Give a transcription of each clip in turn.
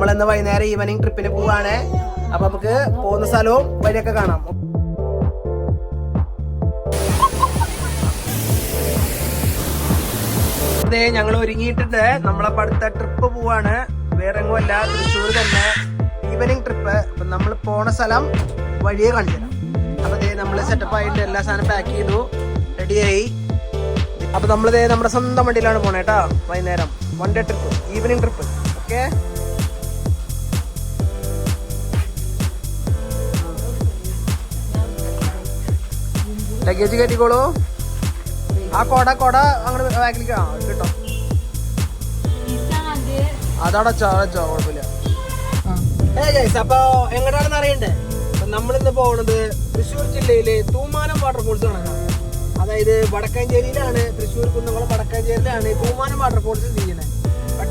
നമ്മൾ ഇന്ന് വൈകുന്നേരം ഈവനിങ് ട്രിപ്പിന് പോവാണ്. അപ്പൊ നമുക്ക് പോകുന്ന സ്ഥലവും വഴിയൊക്കെ കാണാം. അതെ ഞങ്ങൾ ഒരുങ്ങിയിട്ടുണ്ട്. നമ്മളെ അടുത്ത ട്രിപ്പ് പോവാണ്. വേറെ എങ്ങുമല്ല തൃശ്ശൂർ തന്നെ ഈവനിങ് ട്രിപ്പ് അപ്പൊ നമ്മൾ പോണ സ്ഥലം വഴിയെ കാണിച്ചു അപ്പൊ ദേ നമ്മൾ സെറ്റപ്പ് ആയിട്ട് എല്ലാ സാധനം പാക്ക് ചെയ്തു. റെഡിയായി അപ്പൊ നമ്മളിതേ നമ്മുടെ സ്വന്തം വണ്ടിയിലാണ് പോണേട്ടാ വൈകുന്നേരം. One day trip evening trip okay luggage കയറ്റിക്കോളൂ. ആ കൊട കൊട അങ്ങോട്ട് ബാക്കിലേക്ക് ആ കിട്ടോ. അതടച്ചോ അടച്ചോ കുഴപ്പമില്ല. അപ്പൊ എങ്ങോട്ടാണെന്ന് അറിയണ്ടേ? നമ്മളിന്ന് പോകുന്നത് തൃശ്ശൂർ ജില്ലയിലെ തൂമാനം വാട്ടർഫോൾസ് കാണാൻ അതായത് വടക്കാഞ്ചേരിയിലാണ് തൃശ്ശൂർ കുന്നംകുളം വടക്കാഞ്ചേരിയിലാണ് തൂമാനം വാട്ടർഫോൾസ് സ്ഥിതി ചെയ്യുന്നത്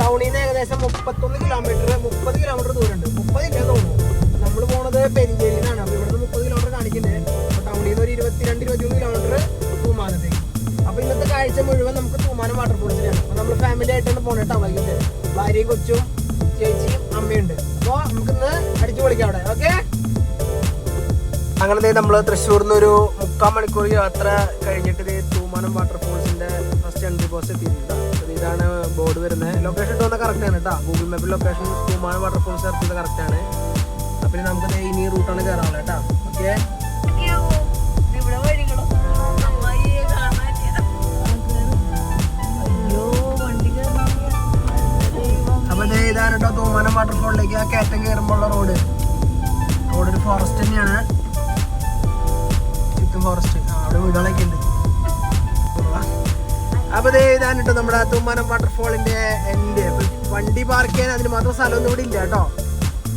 ടൗണിൽ നിന്ന് ഏകദേശം മുപ്പത്തൊന്ന് കിലോമീറ്റർ മുപ്പത് കിലോമീറ്റർ ദൂരമുണ്ട്. മുപ്പത് കിലോ തോന്നുന്നു നമ്മൾ പോണത് പെരിഞ്ചേരിയിലാണ്. ഇരുപത്തിരണ്ട് ഇരുപത്തിമൂന്ന് കിലോമീറ്റർ തൂമാനത്തേക്ക് അപ്പൊ ഇന്നത്തെ കാഴ്ച മുഴുവൻ നമുക്ക് തൂമാനം വാട്ടർഫോൾസിലാണ് അപ്പൊ നമ്മൾ ഫാമിലി ആയിട്ടാണ് പോണേ കേട്ടോ വൈകിട്ട് ഭാര്യയും കൊച്ചും ചേച്ചിയും അമ്മയുണ്ട്. അപ്പൊ നമുക്കിന്ന് അടിച്ചു പൊളിക്കാം അവിടെ. ഓക്കെ അങ്ങനെ നമ്മൾ തൃശ്ശൂരിൽ നിന്ന് ഒരു മുക്കാൽ മണിക്കൂർ യാത്ര കഴിഞ്ഞിട്ട് തൂമാനം വാട്ടർഫോൾസിന്റെ ഫസ്റ്റ് എൻട്രി പോസ്റ്റ് എത്തിയിട്ടുണ്ട്. ഇതാണ് ബോർഡ് വരുന്നത്. ലൊക്കേഷൻ ഇട്ട് വന്നാൽ കറക്റ്റ് ആണ് കേട്ടോ ഗൂഗിൾ മാപ്പിൽ ലൊക്കേഷൻ തൂമാനം വാട്ടർഫോൾസ് ഇറക്കിയത് കറക്റ്റ് ആണ്. അപ്പൊ നമുക്ക് ഇനി റൂട്ടാണ് കയറാനുള്ളത് കേട്ടോ ഓക്കെ നമ്മുടെ തുമ്മനം വാട്ടർഫോളിന്റെ എൻഡ് വണ്ടി പാർക്ക് ചെയ്യാൻ അതിന് മാത്രം സ്ഥലമൊന്നും ഇവിടെ ഇല്ല കേട്ടോ.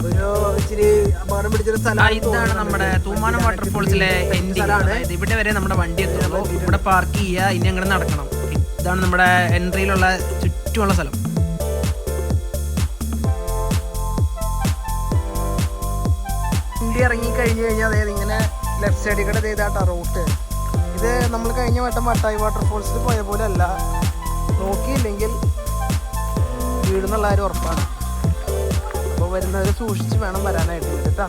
ഒരു ഇച്ചിരി അപകടം പിടിച്ചൊരു സ്ഥലമാണ് ഇതാണ് നമ്മുടെ തൂമാനം വാട്ടർഫോൾസിലെ എൻഡ് അതായത് ഇവിടെ വരെ നമ്മുടെ വണ്ടി എത്തുള്ളൂ ഇവിടെ പാർക്ക് ചെയ്യുക. ഇനി അങ്ങനെ നടക്കണം. ഇതാണ് നമ്മുടെ എൻട്രിയിലുള്ള ചുറ്റുമുള്ള സ്ഥലം. വണ്ടി ഇറങ്ങി കഴിഞ്ഞ് കഴിഞ്ഞാൽ അതായത് ഇങ്ങനെ ലെഫ്റ്റ് സൈഡിൽ കൂടെ ചെയ്താട്ടാ റൂട്ട് ഇത് നമ്മൾ കഴിഞ്ഞ വട്ടം വട്ടായി വാട്ടർഫോൾസിൽ പോയ പോലെ അല്ല. നോക്കിയില്ലെങ്കിൽ വീടുന്നുള്ള കാര്യം ഉറപ്പാണ്. അപ്പോൾ വരുന്നവർ സൂക്ഷിച്ച് വേണം വരാനായിട്ട് കേട്ടോ.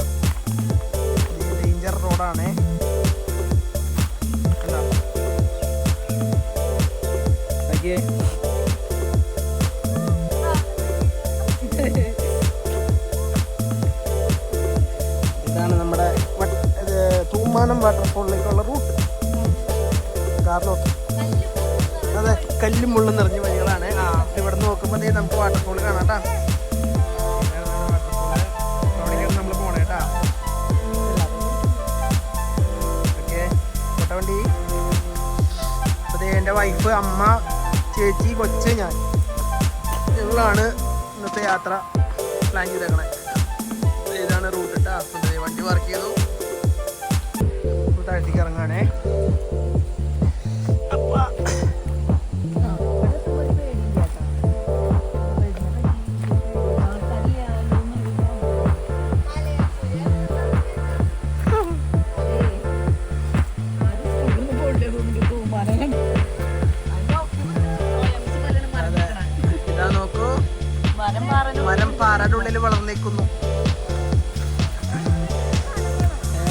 ഡേഞ്ചർ റോഡാണേ. ഇതാണ് നമ്മുടെ തൂമാനം വാട്ടർഫോളിലേക്കുള്ള റൂട്ട് കാർ അതെ കല്ലും മുള്ളും നിറഞ്ഞ വഴികളാണ്. ആ. ഇവിടെ നോക്കുമ്പോൾ നമുക്ക് വാട്ടർഫോൾ കാണാം കേട്ടോ. അവിടേക്കാണ് നമ്മൾ പോണേ കേട്ടാ ഓക്കെ. വണ്ടി. അതേ എന്റെ വൈഫ് അമ്മ ചേച്ചി കൊച്ച് ഞാൻ. ഞങ്ങളാണ് ഇന്നത്തെ യാത്ര പ്ലാൻ ചെയ്തേക്കണേ. ഇതാണ് റൂട്ട് കേട്ടോ വണ്ടി വർക്ക് ചെയ്തു. താഴ്ത്തിക്ക് താഴത്തേക്ക് ഇറങ്ങാണേ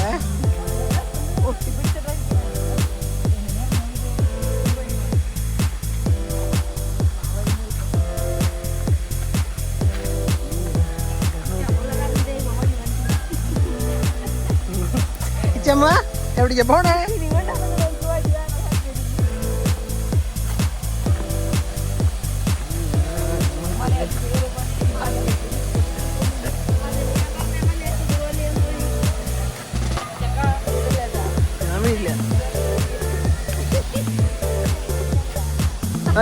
ഏ? ഇച്ചമ്മ എവിടേക്കാ പോണേ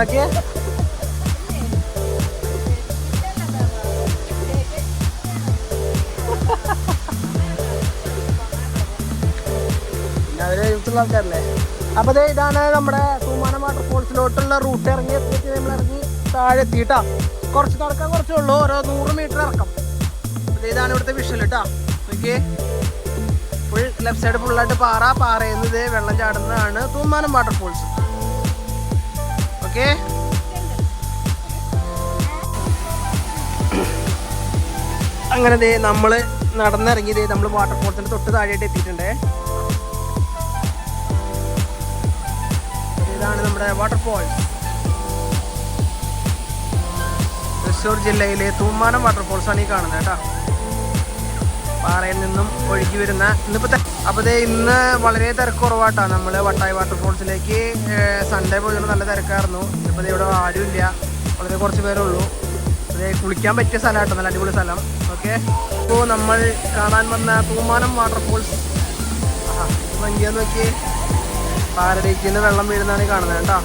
ഓക്കെ അവർ അപ്പൊ ഇതാണ് നമ്മുടെ തൂമാനം വാട്ടർഫോൾസിലോട്ടുള്ള റൂട്ട്. ഇറങ്ങി എത്തിയിട്ട് നമ്മൾ ഇറങ്ങി താഴെ എത്തിയിട്ടാ കുറച്ച് നടക്കാൻ കുറച്ചേ ഉള്ളൂ. ഓരോ നൂറ് മീറ്റർ ഇറക്കം. അപ്പൊ ഇതാണ് ഇവിടുത്തെ വിഷൽ കേട്ടാ നോക്കിയേ. ഫുൾ ലെഫ്റ്റ് സൈഡ് ഫുള്ളായിട്ട് പാറ. പാറയുന്നത് വെള്ളം ചാടുന്നതാണ് തൂമാനം വാട്ടർഫോൾസ് ഓക്കെ. അങ്ങനെ ദേ നമ്മൾ നടന്നിറങ്ങി ദേ വാട്ടർ ഫോൾസിന്റെ തൊട്ട് താഴെയായിട്ട് എത്തിയിട്ടുണ്ട്. ഇതാണ് നമ്മുടെ വാട്ടർ ഫോൾസ് തൃശ്ശൂർ ജില്ലയിലെ തൂമാനം വാട്ടർ ഫോൾസാണ് ഈ കാണുന്നത് കേട്ടോ. പാറയിൽ നിന്നും ഒഴുകി വരുന്ന ഇന്നിപ്പോ അപ്പോൾ അപ്പൊ ഇന്ന് വളരെ തിരക്ക് കുറവാട്ടോ നമ്മൾ വട്ടായി വാട്ടർഫോൾസിലേക്ക് സൺഡേ പോയത് നല്ല തിരക്കായിരുന്നു. ഇന്നിപ്പോ ദേ ഇവിടെ ആരുമില്ല വളരെ കുറച്ച് പേരേ ഉള്ളൂ ദേ കുളിക്കാൻ പറ്റിയ സ്ഥലമാട്ടോ നല്ല അടിപൊളി സ്ഥലം. ഓക്കെ? ഇപ്പോൾ നമ്മൾ കാണാൻ വന്ന തൂമാനം വാട്ടർഫോൾസ്. ആ ഭംഗിയെന്ന് നോക്കി പാറയിലേക്ക് വെള്ളം വീഴുന്നതാണ് കാണുന്നത് കേട്ടോ.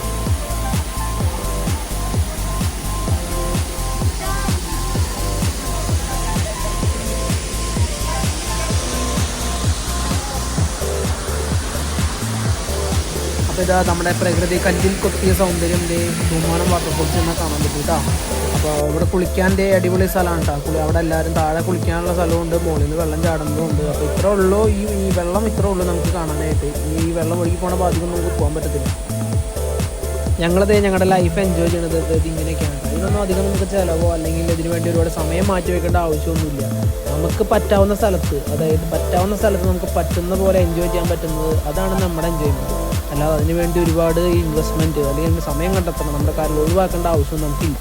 അപ്പോൾ ഇതാ നമ്മുടെ പ്രകൃതി കല്ലിൽ കൊത്തിയ സൗന്ദര്യം ദേ തുമ്മാനം വാട്ടർഫോൾസ് എന്നാൽ കാണാൻ പറ്റും കേട്ടോ അപ്പോൾ ഇവിടെ കുളിക്കാൻ ദേ അടിപൊളി സ്ഥലമാണ് കേട്ടോ അവിടെ എല്ലാവരും താഴെ കുളിക്കാനുള്ള സ്ഥലമുണ്ട് മുകളിൽ നിന്ന് വെള്ളം ചാടുന്നതുണ്ട്. അപ്പോൾ ഇത്രേ ഉള്ളൂ ഈ ഈ വെള്ളം ഇത്ര ഉള്ളൂ നമുക്ക് കാണാനായിട്ട്. ഈ വെള്ളം ഒഴുകി പോണ ഭാഗത്തൊന്നും നമുക്ക് പോകാൻ പറ്റത്തില്ല. ഞങ്ങളത് ഞങ്ങളുടെ ലൈഫ് എൻജോയ് ചെയ്യണത് ഇത് ഇങ്ങനെയൊക്കെയാണ് ഇതൊന്നും അധികം നമുക്ക് ചിലവോ അല്ലെങ്കിൽ ഇതിനു വേണ്ടി ഒരുപാട് സമയം മാറ്റി വെക്കേണ്ട ആവശ്യമൊന്നുമില്ല. നമുക്ക് പറ്റാവുന്ന സ്ഥലത്ത് അതായത് പറ്റാവുന്ന സ്ഥലത്ത് നമുക്ക് പറ്റുന്ന പോലെ എൻജോയ് ചെയ്യാൻ പറ്റുന്നത് അതാണ് നമ്മുടെ എൻജോയ്മെന്റ് അല്ലാതെ അതിനുവേണ്ടി ഒരുപാട് ഇൻവെസ്റ്റ്മെന്റ് അല്ലെങ്കിൽ സമയം കണ്ടെത്തണം. നമ്മുടെ കാര്യം ഒഴിവാക്കേണ്ട ആവശ്യം നമുക്കില്ല.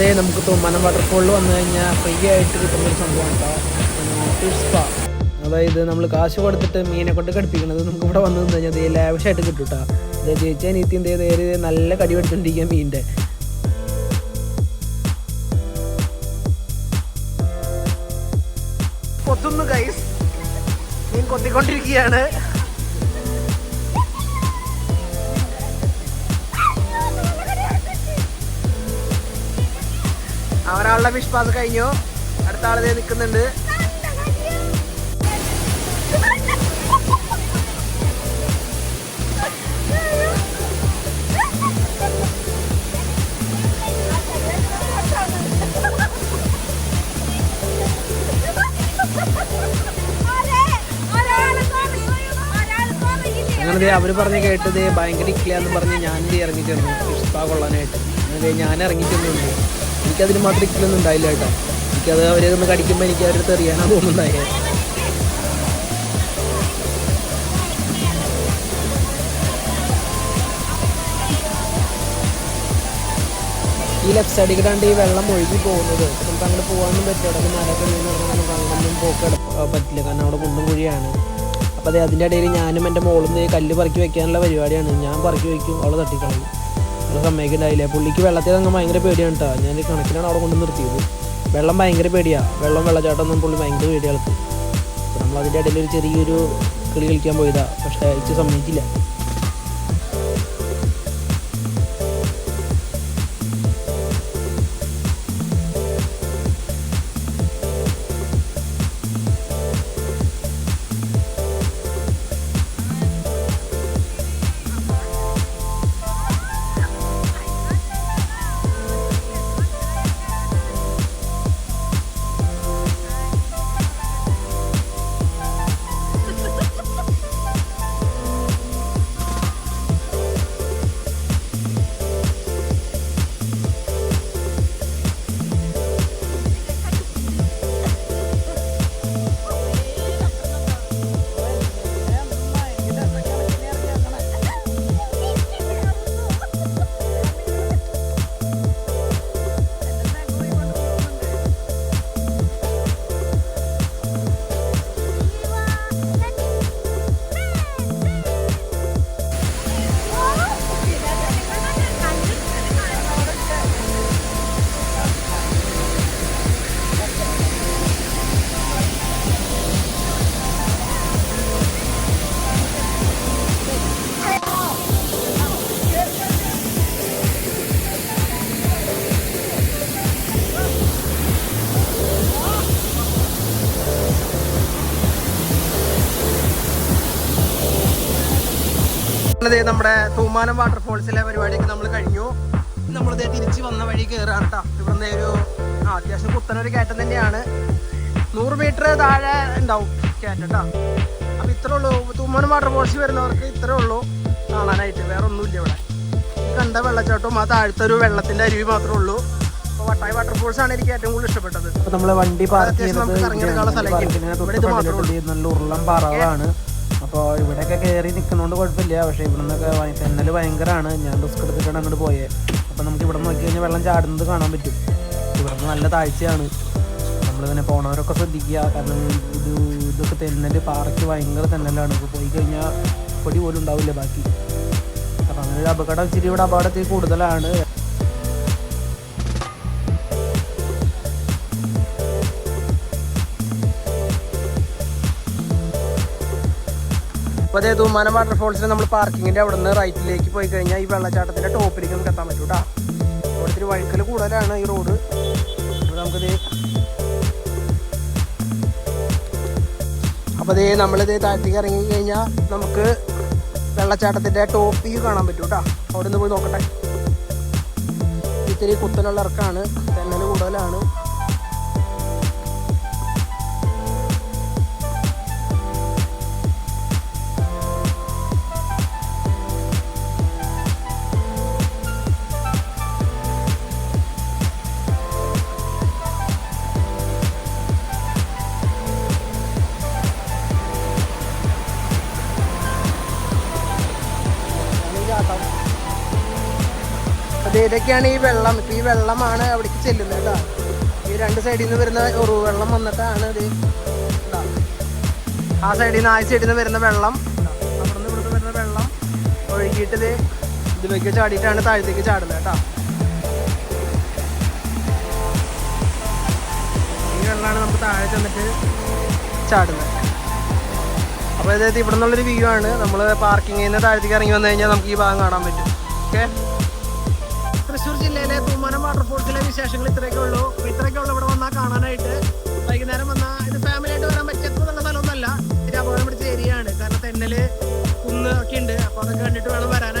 അതേ നമുക്ക് തുമ്മനം വാട്ടർഫോളിൽ വന്നു കഴിഞ്ഞാൽ ഫ്രീ ആയിട്ട് കിട്ടുന്ന ഒരു സംഭവം കേട്ടോ അതായത് നമ്മൾ കാശ് കൊടുത്തിട്ട് മീനെ കൊണ്ട് കടിപ്പിക്കുന്നത് നമുക്ക് ഇവിടെ വന്നു കഴിഞ്ഞാൽ അതേ ലാവിഷായിട്ട് കിട്ടും കേട്ടോ ഇത് ചേച്ചി അനീത്തി എന്തേ നേരെ നല്ല കടി പഠിച്ചുകൊണ്ടിരിക്കുക മീനിന്റെ കൊത്തുന്നു കൈസ് മീൻ കൊത്തിക്കൊണ്ടിരിക്കുകയാണ്. അവരാളുടെ ഫിഷ് പാസ് കഴിഞ്ഞു. അടുത്ത ആൾ നിൽക്കുന്നുണ്ട് അവർ പറഞ്ഞ് കേട്ടത് ഭയങ്കര ഇക്കില്ലാന്ന് പറഞ്ഞ് ഞാൻ ഇറങ്ങി ചെന്നു കൊള്ളാനായിട്ട്. അങ്ങനെ ഞാൻ ഇറങ്ങി എനിക്കതിന് മാത്രം ഇക്കലൊന്നും ഉണ്ടായില്ല കേട്ടോ. എനിക്കത് അവരെ ഒന്ന് കടിക്കുമ്പോൾ എനിക്ക് അവരുടെ അടുത്ത് അറിയാനാ തോന്നുന്നതായ ഈ ലെഫ്റ്റ് സൈഡിൽ കിട്ടാണ്ട് ഈ വെള്ളം ഒഴുകി പോകുന്നത്. നമുക്ക് അങ്ങോട്ട് പോകാനൊന്നും പറ്റില്ല. അവിടെ മരൊക്കെ വീണ് നമുക്ക് അങ്ങനൊന്നും പോക്ക് പറ്റില്ല. കാരണം അവിടെ കുണ്ടും കുഴിയാണ്. അപ്പോൾ അതെ അതിന്റെ ഇടയിൽ ഞാനും എന്റെ മോളും കല്ല് പറക്കി വെക്കാനുള്ള പരിപാടിയാണ്. ഞാൻ പറക്കി വയ്ക്കും അവളെ തട്ടിക്കളയും. അവളെ സമ്മതിക്കുന്നുണ്ടായില്ല പുള്ളിക്ക് വെള്ളത്തിൽ അങ്ങ് ഭയങ്കര പേടിയാണ് കേട്ടോ ഞാൻ കണക്കിനാണ് അവിടെ കൊണ്ട് നിർത്തിയത്. വെള്ളം ഭയങ്കര പേടിയാണ് വെള്ളം വെള്ളച്ചാട്ടം ഒന്നും പുള്ളി ഭയങ്കര പേടിയാണ് നമ്മൾ അതിന്റെ ഇടയിൽ ഒരു ചെറിയൊരു കളി കളിക്കാൻ പോയതാണ് പക്ഷേ അയച്ച് സമ്മതിക്കില്ല ദേ നമ്മുടെ തൂമാനം വാട്ടർഫോൾസിലെ പരിപാടിയൊക്കെ നമ്മൾ കഴിഞ്ഞു. നമ്മൾ ദേ തിരിച്ച് വന്ന വഴി കയറാണ് കേട്ടോ ഇവിടുന്ന് ഒരു ആ അത്യാവശ്യം കുത്തനൊരു കയറ്റം തന്നെയാണ്. നൂറ് മീറ്റർ താഴെ ഉണ്ടാവും കയറ്റം കേട്ടോ അപ്പോൾ ഇത്രേ ഉള്ളൂ. തൂമാനം വാട്ടർഫോൾസിൽ വരുന്നവർക്ക് ഇത്രേ ഉള്ളൂ കാണാനായിട്ട്. വേറെ ഒന്നുമില്ല ഇവിടെ. കണ്ട വെള്ളച്ചാട്ടവും ആ താഴത്തെ ഒരു വെള്ളത്തിന്റെ അരുവി മാത്രമേ ഉള്ളൂ. അപ്പോൾ വട്ടായി വാട്ടർഫോൾസ് ആണ് എനിക്ക് ഏറ്റവും കൂടുതൽ ഇഷ്ടപ്പെട്ടത്. നമ്മൾ വണ്ടി പാർക്ക് ചെയ്യുന്നത് ഉണ്ട്. ഇവിടെ ഇത് മാത്രമേ ഉള്ളൂ. നല്ല ഉരുളം പാറകളാണ്. അപ്പോൾ ഇവിടെയൊക്കെ കയറി നിൽക്കുന്നതുകൊണ്ട് കുഴപ്പമില്ല. പക്ഷേ ഇവിടെ നിന്നൊക്കെ തെന്നൽ ഭയങ്കരമാണ് ഞാൻ റിസ്ക് എടുത്തിട്ടാണ് അങ്ങോട്ട് പോയത് അപ്പോൾ നമുക്ക് ഇവിടെ നോക്കി കഴിഞ്ഞാൽ വെള്ളം ചാടുന്നത് കാണാൻ പറ്റും. ഇവിടെ നിന്ന് നല്ല താഴ്ചയാണ്. നമ്മളിങ്ങനെ പോണവരൊക്കെ ശ്രദ്ധിക്കുക. കാരണം ഇത് ഇതൊക്കെ തെന്നൽ പാറയ്ക്ക് ഭയങ്കര തെന്നലാണ്. ഇപ്പോൾ പോയി കഴിഞ്ഞാൽ പൊടി പോലും ഉണ്ടാവില്ല ബാക്കി. അപ്പോൾ അങ്ങനെ ഒരു അപകടം ഇച്ചിരി ഇവിടെ അപകടത്തിൽ കൂടുതലാണ്. അപ്പോൾ അതേ തൂമാനം വാട്ടർഫോൾസിൽ നമ്മൾ പാർക്കിങ്ങിന്റെ അവിടെ നിന്ന് റൈറ്റിലേക്ക് പോയി കഴിഞ്ഞാൽ ഈ വെള്ളച്ചാട്ടത്തിന്റെ ടോപ്പിലേക്ക് നമുക്ക് എത്താൻ പറ്റൂ കേട്ടോ ഇത്തിരി വഴുക്കൽ കൂടുതലാണ് ഈ റോഡ് നമുക്കിത് അപ്പോൾ അതേ നമ്മളിത് താഴത്തേക്ക് ഇറങ്ങി കഴിഞ്ഞാൽ നമുക്ക് വെള്ളച്ചാട്ടത്തിന്റെ ടോപ്പ് കാണാൻ പറ്റൂ കേട്ടോ അവിടെ നിന്ന് പോയി നോക്കട്ടെ. ഇത്തിരി കുത്തനുള്ള ഇറക്കാണ്. തെന്നൽ കൂടുതലാണ്. ഇതൊക്കെയാണ് ഈ വെള്ളം. ഇപ്പൊ ഈ വെള്ളമാണ് അവിടേക്ക് ചെല്ലുന്നത് കേട്ടോ. ഈ രണ്ട് സൈഡിൽ നിന്ന് വരുന്ന ഒരു വെള്ളം വന്നിട്ടാണ് ഇത്. ആ സൈഡിൽ നിന്ന് ആ സൈഡിൽ നിന്ന് വരുന്ന വെള്ളം അവിടുന്ന് ഇവിടുന്ന് വരുന്ന വെള്ളം ഒഴുകിയിട്ട് ഇത് ഇതിലേക്ക് ചാടിയിട്ടാണ് താഴത്തേക്ക് ചാടുന്നത് കേട്ടോ. ഈ വെള്ളമാണ് നമുക്ക് താഴെ ചെന്നിട്ട് ചാടുന്നത്. അപ്പോൾ അതായത് ഇവിടെ നിന്നുള്ളൊരു വ്യൂ ആണ് നമ്മൾ പാർക്കിങ്ങിൽ താഴത്തേക്ക് ഇറങ്ങി വന്നു കഴിഞ്ഞാൽ നമുക്ക് ഈ ഭാഗം കാണാൻ പറ്റും. ഓക്കെ തൃശ്ശൂർ ജില്ലയിലെ തൂമാനം വാട്ടർഫോൾസിലെ വിശേഷങ്ങൾ ഇത്രയൊക്കെ ഉള്ളൂ. അപ്പോൾ ഇത്രയൊക്കെ ഉള്ളൂ ഇവിടെ വന്നാൽ കാണാനായിട്ട്. വൈകുന്നേരം വന്നാൽ ഇത് ഫാമിലി ആയിട്ട് വരാൻ പറ്റുന്നുള്ള സ്ഥലമൊന്നുമല്ല. ഇത് അപകടം പിടിച്ച ഏരിയയാണ് കാരണം തെന്നൽ കുന്ന് ഒക്കെ ഉണ്ട്. അപ്പോൾ അതൊക്കെ കണ്ടിട്ട് വേണം വരാനായിട്ട്.